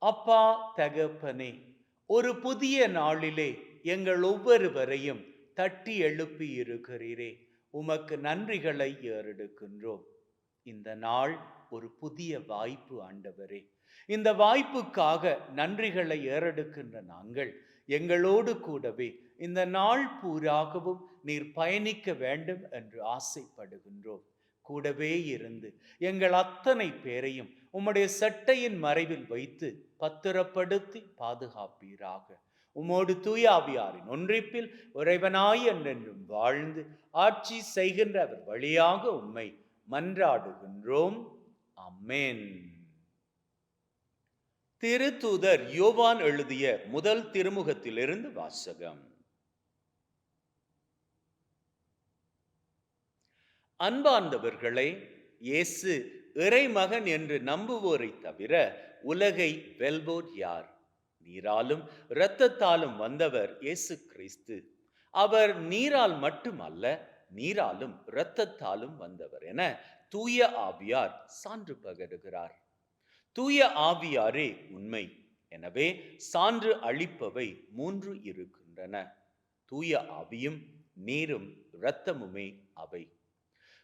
அப்பா தகப்பனே ஒரு புதிய நாளிலே எங்கள் ஒவ்வொருவரையும் தட்டி எழுப்பி இருக்கிறீரே. உமக்கு நன்றிகளை ஏறெடுக்கின்றோம். இந்த நாள் ஒரு புதிய வாய்ப்பு ஆண்டவரே. இந்த வாய்ப்புக்காக நன்றிகளை ஏறெடுக்கின்ற நாங்கள் எங்களோடு கூடவே இந்த நாள் பூராகவும் நீர் பயணிக்க வேண்டும் என்று ஆசைப்படுகின்றோம். கூடவே இருந்து எங்கள் அத்தனை பேரையும் உம்முடைய சட்டையின் மறைவில் வைத்து பத்திரப்படுத்தி பாதுகாப்பீராக. உமோடு தூயாவியாரின் ஒன்றிப்பில் உறைவனாய் என்றென்றும் வாழ்ந்து ஆட்சி செய்கின்ற அவர் வழியாக உம்மை மன்றாடுகின்றோம். அம்மேன் திருத்தூதர் யோவான் எழுதிய முதல் திருமுகத்திலிருந்து வாசகம். அன்பார்ந்தவர்களே இயேசு இறைமகன் என்று நம்புவோரை தவிர உலகை வெல்வோர் யார்? நீராலும் இரத்தத்தாலும் வந்தவர் இயேசு கிறிஸ்து. அவர் நீரால் மட்டுமல்ல நீராலும் இரத்தத்தாலும் வந்தவர் என தூய ஆவியார் சான்று பகருகிறார். தூய ஆவியாரே உண்மை. எனவே சான்று அளிப்பவை மூன்று இருக்கின்றன. தூய ஆவியும் நீரும் இரத்தமுமே அவை.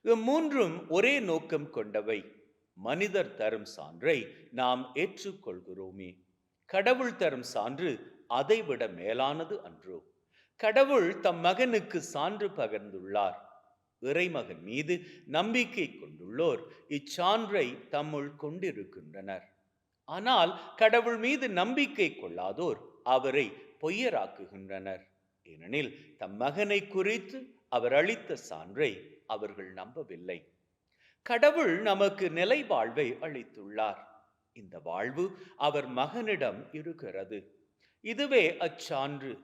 மூன்றும் ஒரே நோக்கம் கொண்டவை. மனிதர் தரும் சான்றை நாம் ஏற்றுக்கொள்கிறோமே. கடவுள் தரும் சான்று அதைவிட மேலானது அன்றோ. கடவுள் தம் மகனுக்கு சான்று பகர்ந்துள்ளார். இறைமகன் மீது நம்பிக்கை கொண்டுள்ளோர் இச்சான்றை தம்முள் கொண்டிருக்கின்றனர். ஆனால் கடவுள் மீது நம்பிக்கை கொள்ளாதோர் அவரை பொய்யராக்குகின்றனர். ஏனெனில் தம் மகனை குறித்து அவர் அளித்த சான்றை அவர்கள் நம்பவில்லை. கடவுள் நமக்கு நிலை வாழ்வை அளித்துள்ளார். இந்த வாழ்வு அவர் மகனிடம் இருக்கிறது. இதுவே அச்சான்று.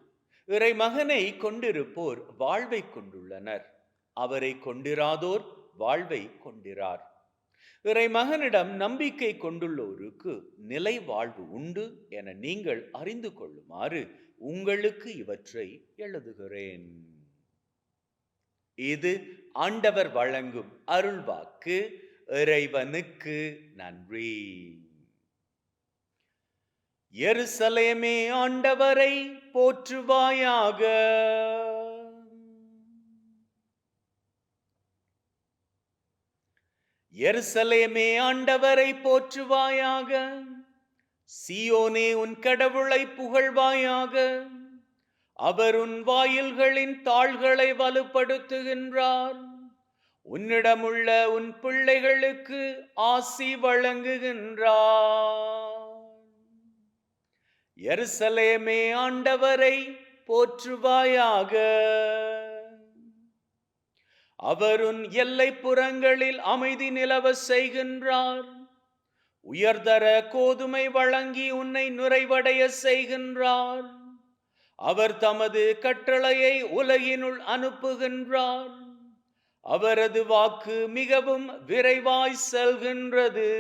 இறை மகனை கொண்டிருப்போர் வாழ்வை கொண்டுள்ளனர். அவரை கொண்டிராதோர் வாழ்வை கொண்டிரார். இறை மகனிடம் நம்பிக்கை கொண்டுள்ளோருக்கு நிலை வாழ்வு உண்டு என நீங்கள் அறிந்து கொள்ளுமாறு உங்களுக்கு இவற்றை எழுதுகிறேன். இது ஆண்டவர் வழங்கும் அருள்வாக்கு இறைவனுக்கு நன்றி. எருசலேமே ஆண்டவரை போற்றுவாயாக. எருசலேமே ஆண்டவரை போற்றுவாயாக. சியோனே உன் கடவுளை புகழ்வாயாக. அவர் உன் வாயில்களின் தாள்களை வலுப்படுத்துகின்றார். உன்னிடமுள்ள உன் பிள்ளைகளுக்கு ஆசி வழங்குகின்றார். எருசலேமே ஆண்டவரை போற்றுவாயாக. அவருன் எல்லைப்புறங்களில் அமைதி நிலவ செய்கின்றார். உயர்தர கோதுமை வழங்கி உன்னை நுரைவடைய செய்கின்றார். அவர் தமது கட்டளையை உலகினுள் அனுப்புகின்றார். அவரது வாக்கு மிகவும் விரைவாய் செல்கின்றது.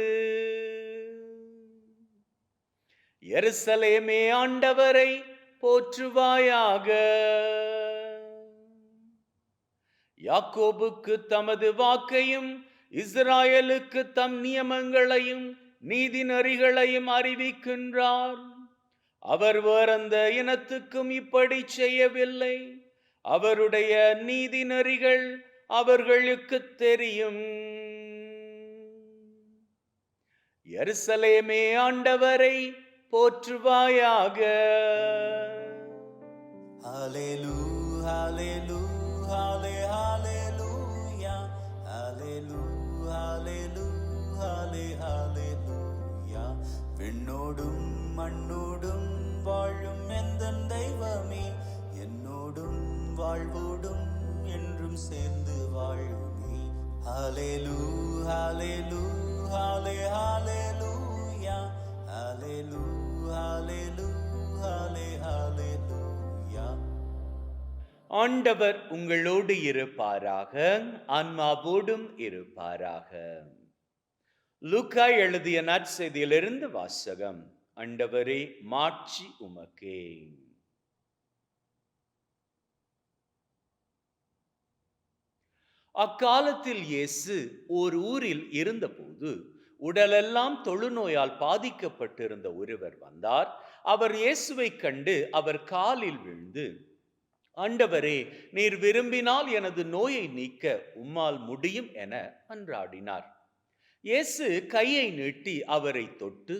எருசலேமே ஆண்டவரை போற்றுவாயாக. யாக்கோபுக்கு தமது வாக்கையும் இஸ்ராயலுக்கு தம் நியமங்களையும் நீதி நெறிகளையும் அறிவிக்கின்றார். அவர் வேறெந்த இனத்துக்கும் இப்படி செய்யவில்லை. அவருடைய நீதி நெறிகள் அவர்களுக்கு தெரியும். எருசலேமே ஆண்டவரை போற்றுவாயாக. Hallelujah, hallelujah, halle- hallelujah, hallelujah, hallelujah, halle- hallelujah. விண்ணோடும் மண்ணோடும் வாழும் எந்த தெய்வமே என்னோடும் வாழ்வோடும் என்றும் சேர்ந்து வாழுமே. ஹalleluya hallelujah halle- hallelujah hallelujah hallelujah halle- hallelujah ஆண்டவர் உங்களோடு இருப்பாராக ஆன்மாவோடும் இருப்பாராக. லுக்கா எழுதிய நற்செய்தியிலிருந்து வாசகம். அண்டவரே மாட்சி உமக்கே. அக்காலத்தில் இயேசு ஓர் ஊரில் இருந்தபோது உடலெல்லாம் தொழுநோயால் பாதிக்கப்பட்டிருந்த ஒருவர் வந்தார். அவர் இயேசுவை கண்டு அவர் காலில் விழுந்து ஆண்டவரே நீர் விரும்பினால் எனது நோயை நீக்க உம்மால் முடியும் என அன்றாடினார். இயேசு கையை நீட்டி அவரை தொட்டு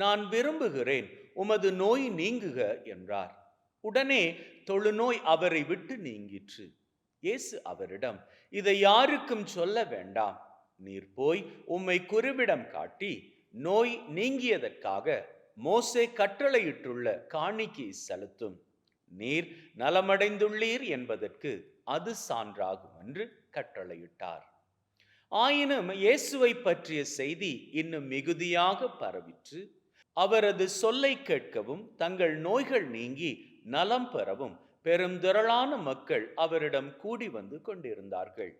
நான் விரும்புகிறேன் உமது நோய் நீங்குக என்றார். உடனே தொழுநோய் அவரை விட்டு நீங்கிற்று. இயேசு அவரிடம் இதை யாருக்கும் சொல்ல வேண்டாம். நீர் போய் உம்மை குருவிடம் காட்டி நோய் நீங்கியதற்காக மோசே கட்டளையிட்டுள்ள காணிக்கை செலுத்தும். நீர் நலமடைந்துள்ளீர் என்பதற்கு அது சான்றாகும் என்று கட்டளையிட்டார். ஆயினும் இயேசுவை பற்றிய செய்தி இன்னும் மிகுதியாக பரவிற்று. அவரது சொல்லை கேட்கவும் தங்கள் நோய்கள் நீங்கி நலம் பெறவும் பெருந்திரளான மக்கள் அவரிடம் கூடி வந்து கொண்டிருந்தார்கள்.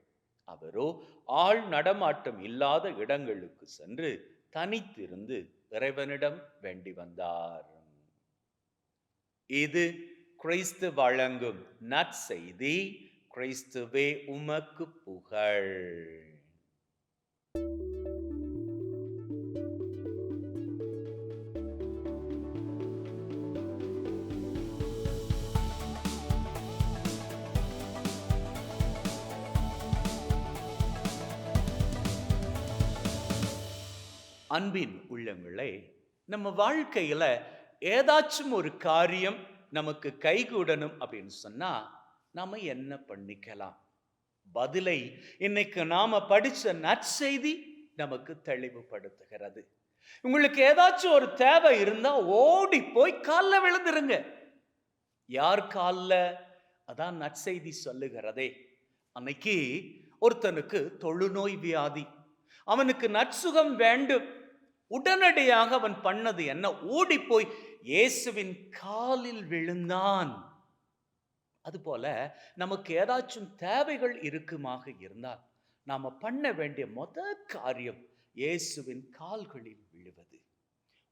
அவரோ ஆள் நடமாட்டம் இல்லாத இடங்களுக்கு சென்று தனித்திருந்து இறைவனிடம் வேண்டி வந்தார். இது கிறிஸ்து வழங்கும் நற்செய்தி. கிறிஸ்துவே உமக்கு புகழ். அன்பின் உள்ளங்களே நம்ம வாழ்க்கையில் ஏதாச்சும் ஒரு காரியம் நமக்கு கைகூடணும் அப்படின்னு சொன்னால் நாம் என்ன பண்ணிக்கலாம்? பதிலை இன்னைக்கு நாம் படித்த நற்செய்தி நமக்கு தெளிவுபடுத்துகிறது. உங்களுக்கு ஏதாச்சும் ஒரு தேவை இருந்தால் ஓடி போய் காலில் விழுந்துருங்க. யார் காலில்? அதான் நற்செய்தி சொல்லுகிறதே. அன்னைக்கு ஒருத்தனுக்கு தொழுநோய் வியாதி. அவனுக்கு நற்சுகம் வேண்டும். உடனடியாக அவன் பண்ணது என்ன? ஓடி போய் இயேசுவின் காலில் விழுந்தான். அதுபோல நமக்கு ஏதாச்சும் தேவைகள் இருக்குமாக இருந்தால் நாம பண்ண வேண்டிய மொத காரியம் இயேசுவின் கால்களில் விழுவது.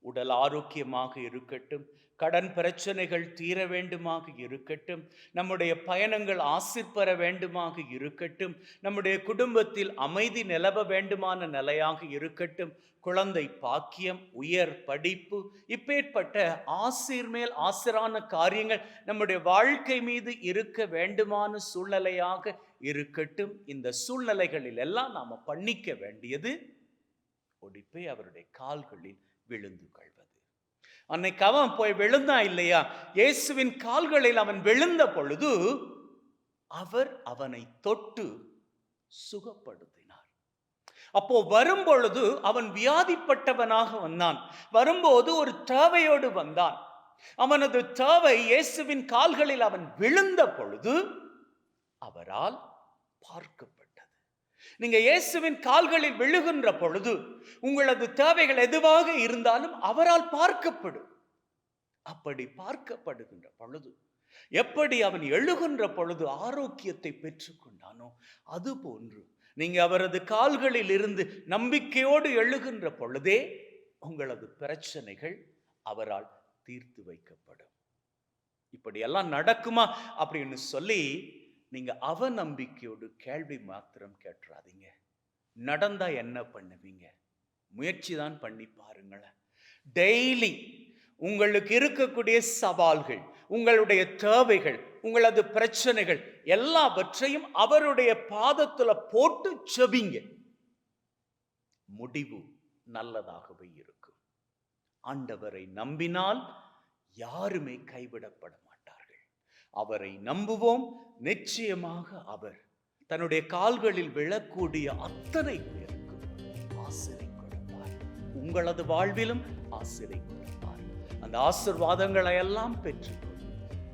உடல் ஆரோக்கியமாக இருக்கட்டும் கடன் பிரச்சனைகள் தீர வேண்டுமாக இருக்கட்டும் நம்முடைய பயணங்கள் ஆசிர் பெற வேண்டுமாக இருக்கட்டும் நம்முடைய குடும்பத்தில் அமைதி நிலவ வேண்டுமான நிலையாக இருக்கட்டும் குழந்தை பாக்கியம் உயர் படிப்பு இப்பேற்பட்ட ஆசிர் மேல் ஆசிரான காரியங்கள் நம்முடைய வாழ்க்கை மீது இருக்க வேண்டுமான சூழ்நிலையாக இருக்கட்டும். இந்த சூழ்நிலைகளில் எல்லாம் நாம பண்ணிக்க வேண்டியது ஒடிப்பை அவருடைய கால்களில் விழுந்து கொள்வது. அன்னைக்கு அவன் போய் விழுந்தான் இல்லையா? இயேசுவின் கால்களில் அவன் விழுந்த பொழுது அவர் அவனை தொட்டு சுகப்படுத்தினார். அப்போ வரும்பொழுது அவன் வியாதிப்பட்டவனாக வந்தான். வரும்போது ஒரு தேவையோடு வந்தான். அவனது தேவை இயேசுவின் கால்களில் அவன் விழுந்த பொழுது அவரால் பார்க்கப்படும் நீங்க இயேசுவின் கால்களில் விழுகின்ற பொழுது உங்களது தேவைகள் எதுவாக இருந்தாலும் அவரால் பார்க்கப்படும். அப்படி பார்க்கப்படுகின்ற பொழுது எப்படி அவன் எழுகின்ற பொழுது ஆரோக்கியத்தை பெற்றுக்கொண்டானோ அது போன்று நீங்க அவரது கால்களில் இருந்து நம்பிக்கையோடு எழுகின்ற பொழுதே உங்களது பிரச்சனைகள் அவரால் தீர்த்து வைக்கப்படும். இப்படியெல்லாம் நடக்குமா அப்படின்னு சொல்லி நீங்க அவநம்பிக்கையோடு கேள்வி மாத்திரம் கேட்டுறாதீங்க. நடந்தா என்ன பண்ணுவீங்க? முயற்சி தான் பண்ணி பாருங்களேன். டெய்லி உங்களுக்கு இருக்கக்கூடிய சவால்கள் உங்களுடைய தேவைகள் உங்களது பிரச்சனைகள் எல்லாவற்றையும் அவருடைய பாதத்துல போட்டு செவிங்க முடிவு நல்லதாகவே இருக்கும். ஆண்டவரை நம்பினால் யாருமே கைவிடப்பட அவரை நம்புவோம். நிச்சயமாக அவர் தன்னுடைய கால்களில் விழக்கூடிய அத்தனை பேருக்கும் ஆசிரை கொடுப்பார் உங்களது வாழ்விலும் ஆசிரை கொடுப்பார் அந்த ஆசிர்வாதங்களை எல்லாம் பெற்றுக்கொண்டு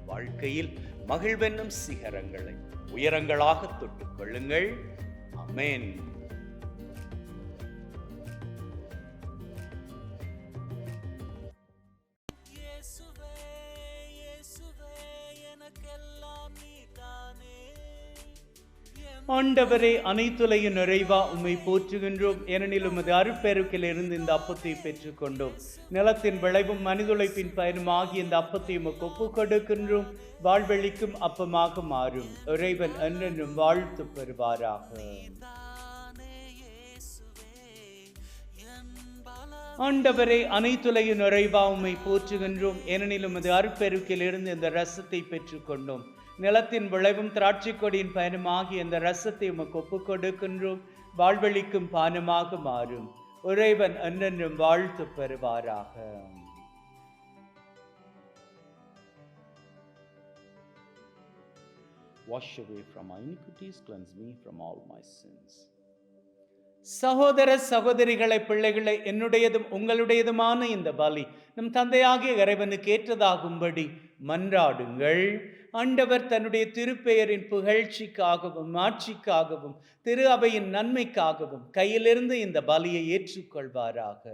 வாழ்க்கையில் மகிழ்வென்னும் சிகரங்களை உயரங்களாக தொட்டுக் கொள்ளுங்கள். அமேன் ஆண்டவரே அனைத்துலையும் நிறைவா உம்மை போற்றுகின்றோம். ஏனெனில் உமது அருட்பெருக்கிலிருந்து இந்த அப்பத்தை பெற்றுக்கொண்டோம். நிலத்தின் விளைவும் மனிதுழைப்பின் பயனும் ஆகிய இந்த அப்பத்தை உமக்கு ஒப்பு கொடுக்கின்றோம் வாழ்வெளிக்கும் அப்பமாக மாறும். இறைவன் என்றென்றும் வாழ்த்து பெறுவாராக. தானே ஆண்டவரே அனைத்துலையும் நிறைவா உம்மை போற்றுகின்றோம். ஏனெனில் உமது அருட்பெருக்கிலிருந்து இந்த ரசத்தை பெற்றுக்கொண்டோம். நிலத்தின் விளைவும் திராட்சை கொடியின் பயனும் ஆகிய இந்த ரசத்தை உமக்கு ஒப்புக் கொடுக்கின்றோம் வாழ்வெளிக்கும் பானமாக மாறும். இறைவன் என்றென்றும் வாழ்த்து பெறுவாராக. Wash away from my iniquities, cleanse me from all my sins. சகோதர சகோதரிகளை பிள்ளைகளை என்னுடையதும் உங்களுடையதுமான இந்த பலி நம் தந்தையாகிய இறைவனுக்கு ஏற்றதாகும்படி மன்றாடுங்கள். ஆண்டவர் தன்னுடைய திருப்பெயரின் புகழ்ச்சிக்காகவும் ஆட்சிக்காகவும் திரு அவையின் நன்மைக்காகவும் கையிலிருந்து இந்த பலியை ஏற்றுக்கொள்வாராக.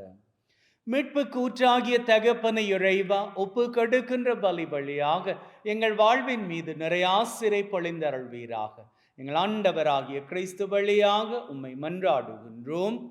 மீட்பு கூற்றாகிய தகப்பனை இறைவா ஒப்பு கடுக்கின்ற பலி வழியாக எங்கள் வாழ்வின் மீது நிறைய ஆசிரை பொழிந்தருள்வீராக. எங்கள் ஆண்டவராகிய கிறிஸ்து வழியாக உம்மை மன்றாடுகின்றோம்.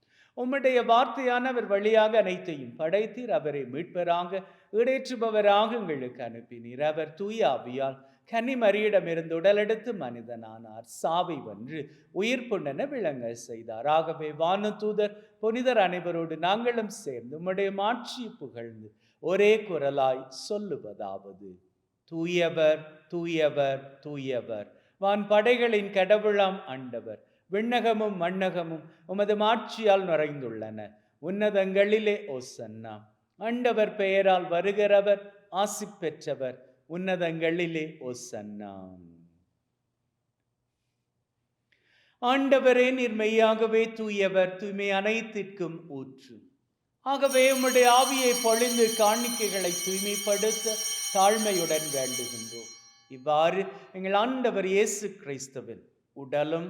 உம்முடைய வார்த்தையானவர் வழியாக அனைத்தையும் படைத்தீர். அவரை மீட்பராக இடேற்றுபவராக எங்களுக்கு அனுப்பினீர். அவர் தூய கனிமரியிடமிருந்து உடலெடுத்து மனிதனானார். சாவை வென்று உயிர் புண்டன விளங்க செய்தார். ஆகவே வானு தூதர் புனிதர் அனைவரோடு நாங்களும் சேர்ந்து உம்முடைய மாட்சி புகழ்ந்து ஒரே குரலாய் சொல்லுவதாவது. தூயவர் தூயவர் தூயவர். வான் படைகளின் கடவுளாம் ஆண்டவர் விண்ணகமும் மண்ணகமும் உமது மாட்சியால் நிறைந்துள்ளன உன்னதங்களிலே ஓசன்னா ஆண்டவர் பெயரால் வருகிறவர் ஆசி பெற்றவர் உன்னதங்களிலே ஓசன்னா ஆண்டவரே நீர் மெய்யாகவே தூயவர் தூய்மை அனைத்திற்கும் ஊற்று. ஆகவே உம்முடைய ஆவியை பொழிந்து காணிக்கைகளை தூய்மைப்படுத்த தாழ்மையுடன் வேண்டுகின்றோம். இவ்வாறு எங்கள் ஆண்டவர் இயேசு கிறிஸ்துவின் உடலும்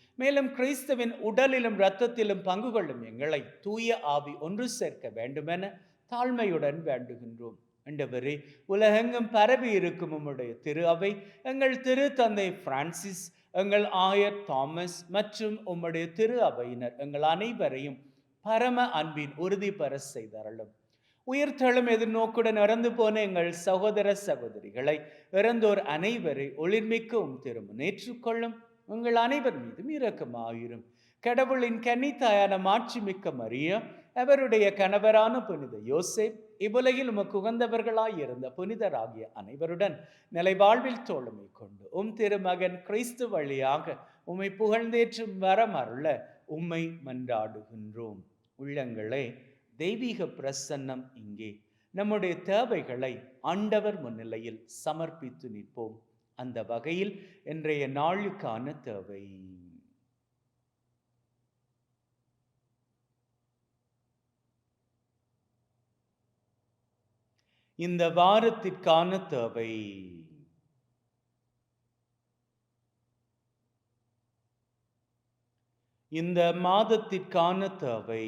மேலும் கிறிஸ்துவின் உடலிலும் இரத்தத்திலும் பங்கு கொள்ளும் எங்களை தூய ஆவி ஒன்று சேர்க்க வேண்டுமென தாழ்மையுடன் வேண்டுகின்றோம். ஆண்டவரே உலகெங்கும் பரவி இருக்கும் உம்முடைய திரு அவை எங்கள் திரு தந்தை பிரான்சிஸ் எங்கள் ஆயர் தாமஸ் மற்றும் உம்முடைய திரு அவையினர் எங்கள் அனைவரையும் பரம அன்பின் உறுதி பெற செய்தரலும் உயிர்த்தெழும் எதிர்நோக்குடன் இறந்து போன எங்கள் சகோதர சகோதரிகளை இறந்தோர் அனைவரை ஒளிர்மிக்கவும் திரும்ப ஏற்றுக்கொள்ளும். உங்கள் அனைவர் மீதும் இரக்கமாயிரும். கடவுளின் கன்னித்தாயான மாட்சிமிக்க மரியா அவருடைய கணவரான புனித யோசேப் இவ்வுலகில் உமக்கு உகந்தவர்களாய் இருந்த புனிதராகிய அனைவருடன் நிலைவாழ்வில் தோழமை கொண்டு உம் திருமகன் கிறிஸ்து வழியாக உம்மை புகழ்ந்தேற்றும் வரமருள உம்மை மன்றாடுகின்றோம். உள்ளங்களே தெய்வீக பிரசன்னம் இங்கே. நம்முடைய தேவைகளை ஆண்டவர் முன்னிலையில் சமர்ப்பித்து நிற்போம். அந்த வகையில் இன்றைய நாளுக்கான தேவை. இந்த வாரத்திற்கான தேவை. இந்த மாதத்திற்கான தேவை.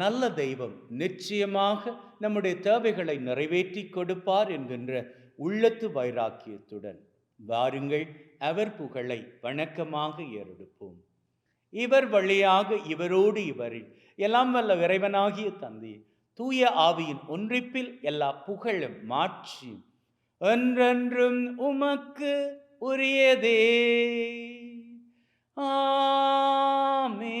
நல்ல தெய்வம் நிச்சயமாக நம்முடைய தேவைகளை நிறைவேற்றி கொடுப்பார் என்கின்ற உள்ளத்து வைராக்கியத்துடன் வாருங்கள் அவர் புகழை வணக்கமாக ஏறெடுப்போம். இவர் வழியாக இவரோடு இவரில் எல்லாம் வல்ல இறைவனாகிய தந்தை தூய ஆவியின் ஒன்றிப்பில் எல்லா புகழும் மாற்றி என்றென்றும் உமக்கு உரியதே. ஆமே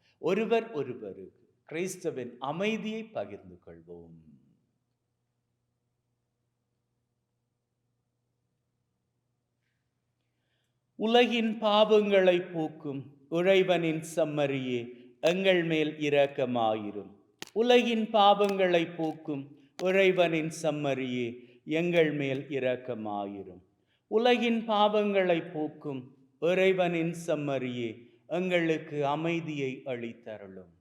ஒருவர் ஒருவர் கிறிஸ்தவின் அமைதியை பகிர்ந்து கொள்வோம். உலகின் பாவங்களை போக்கும் உறைவனின் சம்மரியே எங்கள் மேல் இரக்கமாயிரும். உலகின் பாவங்களை போக்கும் உறைவனின் சம்மரியே எங்கள் மேல் இரக்கமாயிரும். உலகின் பாவங்களை போக்கும் இறைவனின் சம்மரியே எங்களுக்கு அமைதியை அளித்தருளும்.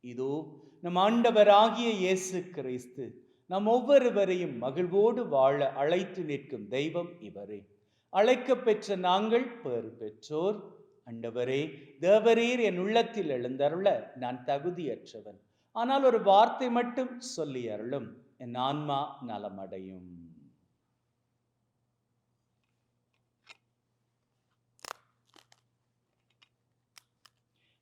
இதோ நம் ஆண்டவராகிய இயேசு கிறிஸ்து நம் ஒவ்வொருவரையும் மகிழ்வோடு வாழ அழைத்து நிற்கும் தெய்வம் இவரே. அழைக்கப் பெற்ற நாங்கள் பேறு பெற்றோர். அண்டவரே தேவரீர் என் உள்ளத்தில் எழுந்தருள நான் தகுதியற்றவன். ஆனால் ஒரு வார்த்தை மட்டும் சொல்லி அருளும் என் ஆன்மா நலமடையும்.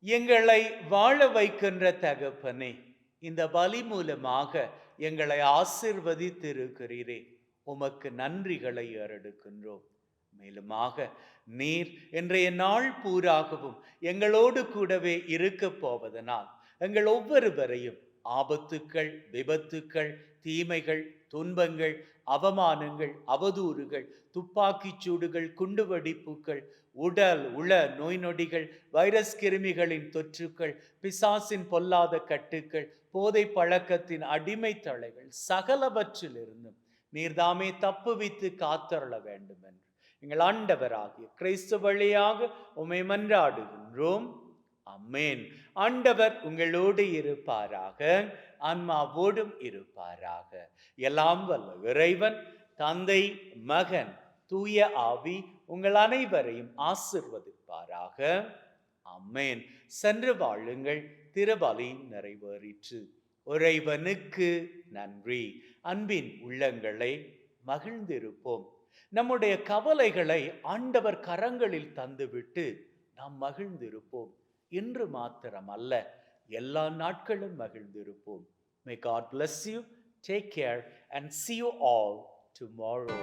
எங்களை வாழ வைக்கின்ற தகப்பனே இந்த பலி மூலமாக எங்களை ஆசிர்வதித்திருக்கிறீரே. உமக்கு நன்றிகளை ஏறெடுக்கின்றோம். மேலுமாக நீர் இன்றைய நாள் பூராகவும் எங்களோடு கூடவே இருக்க போவதனால் எங்கள் ஒவ்வொருவரையும் ஆபத்துக்கள் விபத்துக்கள் தீமைகள் துன்பங்கள் அவமானங்கள் அவதூறுகள் துப்பாக்கிச் சூடுகள் குண்டுவெடிப்புகள் உடல் உள நோய் நொடிகள் வைரஸ் கிருமிகளின் தொற்றுக்கள் பிசாசின் பொல்லாத கட்டுக்கள் போதை பழக்கத்தின் அடிமை தலைகள் சகலவற்றிலிருந்தும் நீர்தாமே தப்புவித்து காத்தருள வேண்டும் என்று எங்கள் ஆண்டவராகிய கிறிஸ்து வழியாக உமை மன்றாடுகின்றோம். அம்மேன் ஆண்டவர் உங்களோடு இருப்பாராக ஆன்மாவோடும் இருப்பாராக. எல்லாம் வல்ல இறைவன் தந்தை மகன் தூய ஆவி உங்கள் அனைவரையும் ஆசிர்வதிப்பாராக. அம்மேன் சென்று வாழுங்கள் திருவலி நிறைவேறிற்று. இறைவனுக்கு நன்றி. அன்பின் உள்ளங்களை மகிழ்ந்திருப்போம். நம்முடைய கவலைகளை ஆண்டவர் கரங்களில் தந்துவிட்டு நாம் மகிழ்ந்திருப்போம். இன்று மாத்திரம் அல்ல எல்லா நாட்களும் மகிழ்ந்திருப்போம். May God bless you take care and see you all tomorrow